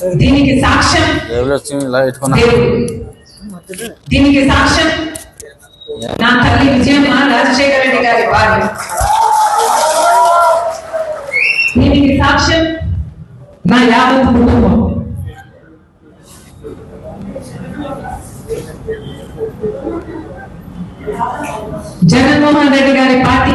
పెళ్ళి సిగ్గులు ఎందుకంటే నీకు దీనికి సాక్ష్యం దేవుడు వచ్చి ఇలా పెట్టుకున్నా దేవుడు. దీనికి సాక్ష్యం నా తల్లి విజయమ్మ రాజశేఖర రెడ్డి గారి భార్య. దీనికి సాక్ష్యం నా యావత్ కుటుంబం. జగన్మోహన్ రెడ్డి గారి పార్టీ.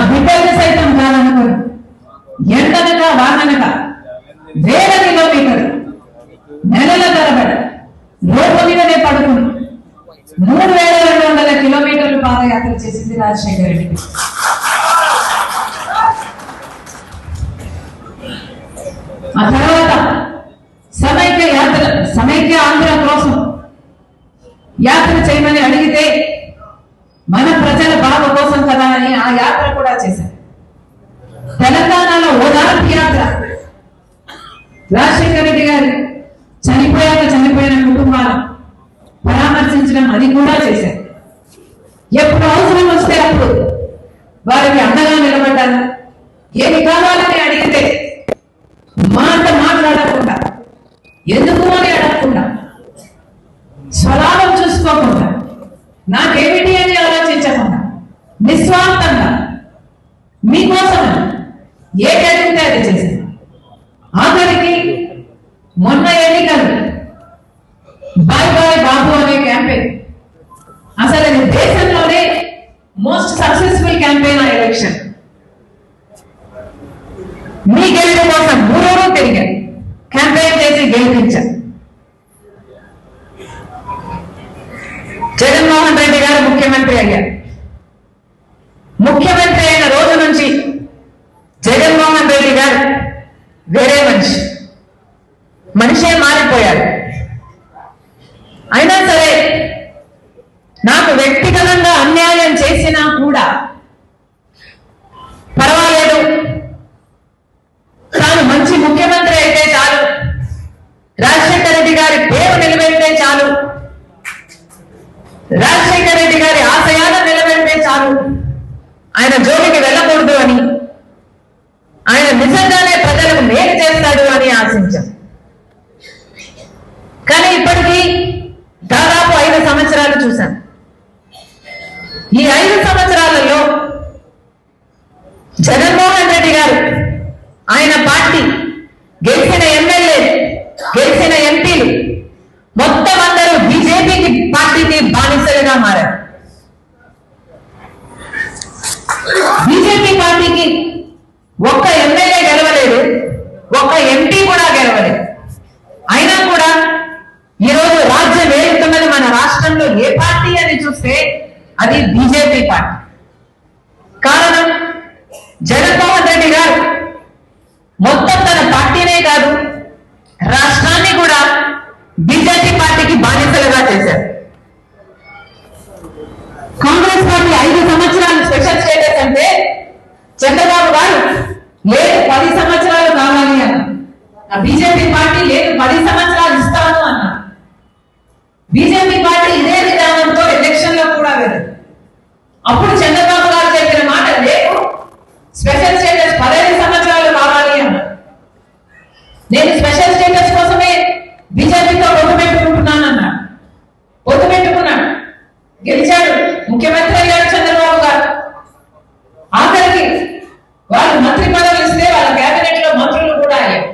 నా సైతం కాదనుకోరు ఎండనక వాననక వేల కిలోమీటర్ నెలల తరబడి రోడ్డు మీదనే పడుకుని మూడు వేల రెండు వందల కిలోమీటర్లు పాదయాత్ర చేసింది రాజశేఖర రెడ్డి ఆ తర్వాత సమైక్య యాత్ర సమైక్య ఆంధ్ర కోసం యాత్ర చేయమని అడిగితే మన ప్రజల బాధ కోసం కదా యాత్ర కూడా చేశారు. తెలంగాణలో ఓదార్పు యాత్ర. రాజశేఖర రెడ్డి గారు చనిపోయాక చనిపోయిన కుటుంబాలు పరామర్శించడం అది కూడా చేశారు. ఎప్పుడు అవసరం వస్తే అప్పుడు వారికి అండగా నిలబడ్డాను ఏమి కావాలని ఏ అడిగితే అది చేశాను ఆఖరికి మొన్న ఎన్నికలు. బాయ్ బాయ్ బాబు అనే క్యాంపెయిన్. అసలు ఇది దేశంలోనే మోస్ట్ సక్సెస్ఫుల్ క్యాంపెయిన్ ఆ ఎలక్షన్ మీ గెలుపు కోసం మూడోడు తిరిగారు. క్యాంపెయిన్ చేసి గెలిపించారు. జగన్మోహన్ రెడ్డి గారు ముఖ్యమంత్రి అయ్యారు. ముఖ్యమంత్రి అయిన రోజు జగన్మోహన్ రెడ్డి గారు వేరే మనిషి. మనిషే మారిపోయాడు. అయినా సరే నాకు వ్యక్తిగతంగా అన్యాయం చేసినా కూడా పర్వాలేదు. తాను మంచి ముఖ్యమంత్రి అయితే చాలు. రాజశేఖర రెడ్డి గారి పేరు నిలబెడితే చాలు. రాజశేఖర రెడ్డి గారి ఆశయాలను నిలబెడితే చాలు. ఆయన జోలికి వెళ్ళకూడదు అని ఆయన నిజంగానే ప్రజలకు మేలు చేస్తాడు అని ఆశించాం. జగన్మోహన్ రెడ్డి గారు మొత్తం తన పార్టీనే కాదు రాష్ట్రాన్ని కూడా బీజేపీ పార్టీకి బాధ్యతలుగా చేశారు. కాంగ్రెస్ పార్టీ ఐదు సంవత్సరాలు స్పెషల్ స్టేటస్ అంటే చంద్రబాబు గారు లేదు పది సంవత్సరాలు కావాలి అన్న ఆ బీజేపీ పార్టీ లేదు పది సంవత్సరాలు ఇస్తాను అన్న బీజేపీ పార్టీ ఇదే విధానంతో ఎలక్షన్లో కూడా వెళ్ళదు. అప్పుడు చంద్రబాబు గారు చెప్పిన మాట లేదు స్పెషల్ స్టేటస్ పదహైదు సంవత్సరాలు కావాలి అన్న నేను స్పెషల్ స్టేటస్ కోసమే బీజేపీతో పొత్తు పెట్టుకుంటున్నానన్నాడు పొత్తు పెట్టుకున్నాడు గెలిచాడు ముఖ్యమంత్రి అయ్యాడు చంద్రబాబు గారు ఆఖరికి వాళ్ళు మంత్రి పదవులు ఇస్తే వాళ్ళ కేబినెట్లో మంత్రులు కూడా అయ్యారు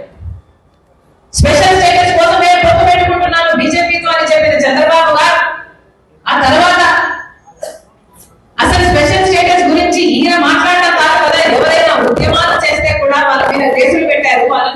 స్పెషల్ స్టేటస్ కోసమే పొత్తు పెట్టుకుంటున్నాను బీజేపీతో అని చెప్పిన చంద్రబాబు గారు ఆ తర్వాత అసలు స్పెషల్ స్టేటస్ గురించి ఈయన మాట్లాడడం కాదు కదా ఎవరైనా ఉద్యమాలు చేస్తే కూడా వాళ్ళ మీద కేసులు పెట్టారు వాళ్ళని